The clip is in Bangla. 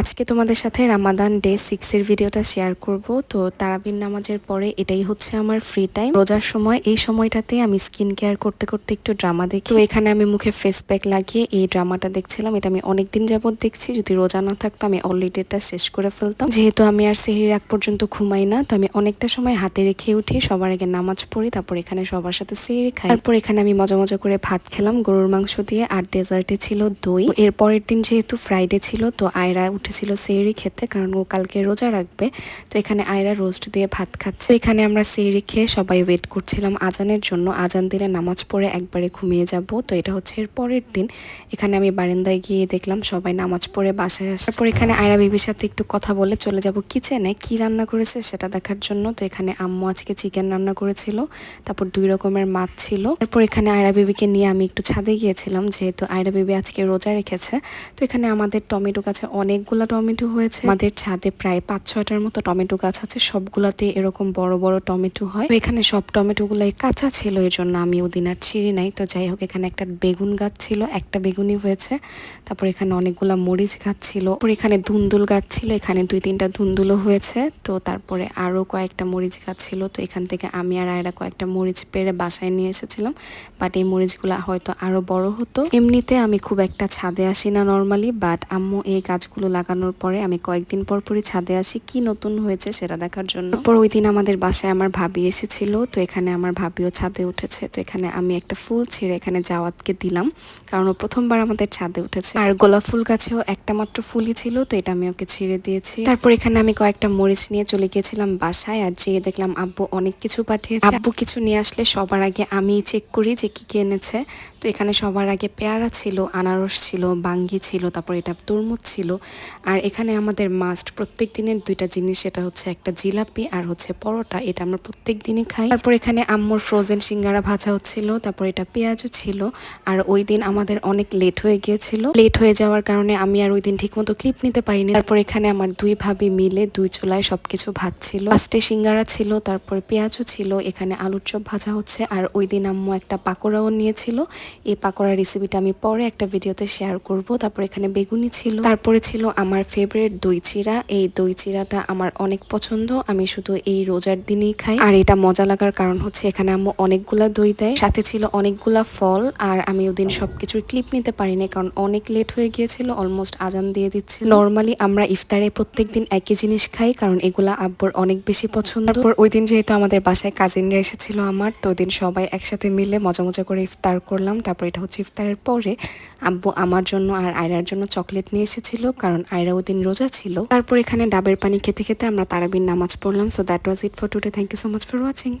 আজকে তোমাদের সাথে রামাদান ডে সিক্স এর ভিডিওটা শেয়ার করব। তো তারাবিন নামাজের পরে এটাই হচ্ছে আমার ফ্রি টাইম রোজার সময়, এই সময়টাতে আমি স্কিন কেয়ার করতে করতে একটু ড্রামা দেখি। তো এখানে আমি মুখে ফেস প্যাক লাগিয়ে এই ড্রামাটা দেখছিলাম। এটা আমি অনেকদিন যাবৎ দেখছি। যদি রোজা না থাকতো, আমি অলরেডি এটা শেষ করে ফেলতাম। যেহেতু আমি আর সেহির এক পর্যন্ত ঘুমাই না, তো আমি অনেকটা সময় হাতে রেখে উঠি। সবার আগে নামাজ পড়ি, তারপর এখানে সবার সাথে সেহিরি খাই। তারপর এখানে আমি মজা মজা করে ভাত খেলাম, গরুর মাংস দিয়ে, আর ডেজার্টে ছিল দই। এর পরের দিন যেহেতু ফ্রাইডে ছিল, তো আয়রা উঠেছিল সেহরি খেতে, কারণ ও কালকে রোজা রাখবে। তো এখানে আয়রা রোস্ট দিয়ে ভাত খাচ্ছে। এখানে আমরা সেহরি খেয়ে সবাই ওয়েট করছিলাম আজানের জন্য। আজান দিলে নামাজ পড়ে একবারে ঘুমিয়ে যাব। তো এটা হচ্ছে এর পরের দিন। এখানে আমি বারান্দায় গিয়ে দেখলাম সবাই নামাজ পড়ে বাসায় আসছে। তারপর এখানে আয়রা বিবির সাথে একটু কথা বলে চলে যাব কিচেনে কি রান্না করেছে সেটা দেখার জন্য। তো এখানে আম্মু আজকে চিকেন রান্না করেছিল। তারপর দুই রকমের মাছ ছিল। তারপর এখানে আয়রা বিবিকে নিয়ে আমি একটু ছাদে গিয়েছিলাম। যেহেতু আয়রা বিবি আজকে রোজা রেখেছে। তো এখানে আমাদের টমেটো গাছে অনেকগুলো টমেটো হয়েছে। আমাদের ছাদে প্রায় পাঁচ ছয়টার মতো টমেটো গাছ আছে, সবগুলাতে এরকম বড় বড় টমেটো হয়। তো এখানে সব টমেটো গুলাই কাঁচা ছিল এর জন্য আমি ওদিন আর ছিঁড়ি নাই। তো যাই হোক, এখানে একটা বেগুন গাছ ছিল, একটা বেগুনই হয়েছে। তারপর এখানে অনেকগুলা মরিচ গাছ ছিল। তারপর এখানে ধুন্দুল গাছ ছিল, এখানে দুই তিনটা ধুন্দুলও হয়েছে। তো তারপরে আরও কয়েকটা মরিচ গাছ ছিল। তো এখান থেকে আমি আর আয়রা কয়েকটা মরিচ পেরে বাসায় নিয়ে এসেছিলাম। বাট এই মরিচগুলো হয়তো আরও বড় হতো। এমনিতে আমি খুব একটা ছাদে আসি না নর্মালি বাট আম্মু এই গাছগুলো লাগানোর পরে আমি কয়েকদিন পর পরই ছাদে আসি। কি নতুন হয়েছে সেটা দেখার জন্য। পর ওই দিন আমাদের বাসায় আমার ভাবি এসেছিল, তো এখানে আমার ভাবিও ছাদে উঠেছে। তো এখানে আমি একটা ফুল ছেড়ে এখানে জাওয়াতকে দিলাম, কারণ ও প্রথমবার আমাদের ছাদে উঠেছে। আর গোলাপ ফুল গাছেও একটা মাত্র ফুলই ছিল, তো এটা আমি ওকে ছিঁড়ে দিয়েছি। তারপর এখানে আমি কয়েকটা মরিচ নিয়ে চলে গিয়েছিলাম বাসায়, আর যেয়ে দেখলাম আব্বু অনেক কিছু পাঠিয়েছে। আব্বু কিছু নিয়ে আসলে সবার আগে আমি চেক করি যে কি কি এনেছে। তো এখানে সবার আগে পেয়ারা ছিল, আনারস ছিল, বাঙ্গি ছিল, তারপর এটা তরমুজ ছিল। আর এখানে আমাদের মাস্ট প্রত্যেক দিনের দুইটা জিনিস, সেটা হচ্ছে একটা জিলাপি আর হচ্ছে পরোটা, এটা আমরা প্রত্যেক দিনই খাই। তারপর এখানে আম্মুর ফ্রোজেন সিঙ্গারা ভাজা হচ্ছিল, তারপর এটা পেঁয়াজও ছিল। আর ওই দিন আমাদের অনেক লেট হয়ে গিয়েছিল। লেট হয়ে যাওয়ার কারণে আমি আর ওই দিন ঠিকমতো ক্লিপ নিতে পারিনি। তারপর এখানে আমার দুই ভাবি মিলে দুই চুলায় সবকিছু ভাজছিল। ফার্স্টে সিঙ্গারা ছিল, তারপর পেঁয়াজও ছিল, এখানে আলুর চপ ভাজা হচ্ছে। আর ওই দিন আম্মু একটা পাকোড়াও নিয়েছিল। এই পাকোড়া রেসিপিটা আমি পরে একটা ভিডিওতে শেয়ার করব। তারপর এখানে বেগুনি ছিল। তারপরে ছিল আমার ফেভারিট দই চিরা। এই দই চিরাটা আমার অনেক পছন্দ। আমি শুধু এই রোজার দিনেই খাই। আর এটা মজা লাগার কারণ হচ্ছে এখানে আম্মু অনেকগুলা দই দেয়। সাথে ছিল অনেকগুলা ফল। আর আমি ওদিন সবকিছুর ক্লিপ নিতে পারিনি কারণ অনেক লেট হয়ে গিয়েছিল। অলমোস্ট আজান দিয়ে দিচ্ছে। নর্মালি আমরা ইফতারে প্রত্যেকদিন একই জিনিস খাই কারণ এগুলা আব্বুর অনেক বেশি পছন্দ। তারপর ওই দিন যেহেতু আমাদের বাসায় কাজিনরা এসেছিল আমার, তো ওই দিন সবাই একসাথে মিলে মজা মজা করে ইফতার করলাম। তারপর এটা হচ্ছে ইফতারের পরে আব্বু আমার জন্য আর আয়রার জন্য চকলেট নিয়ে এসেছিল। কারণ আয়রা ওদিন রোজা ছিল। তারপর এখানে ডাবের পানি খেতে খেতে আমরা তারাবির নামাজ পড়লাম। So that was it for today thank you so much for watching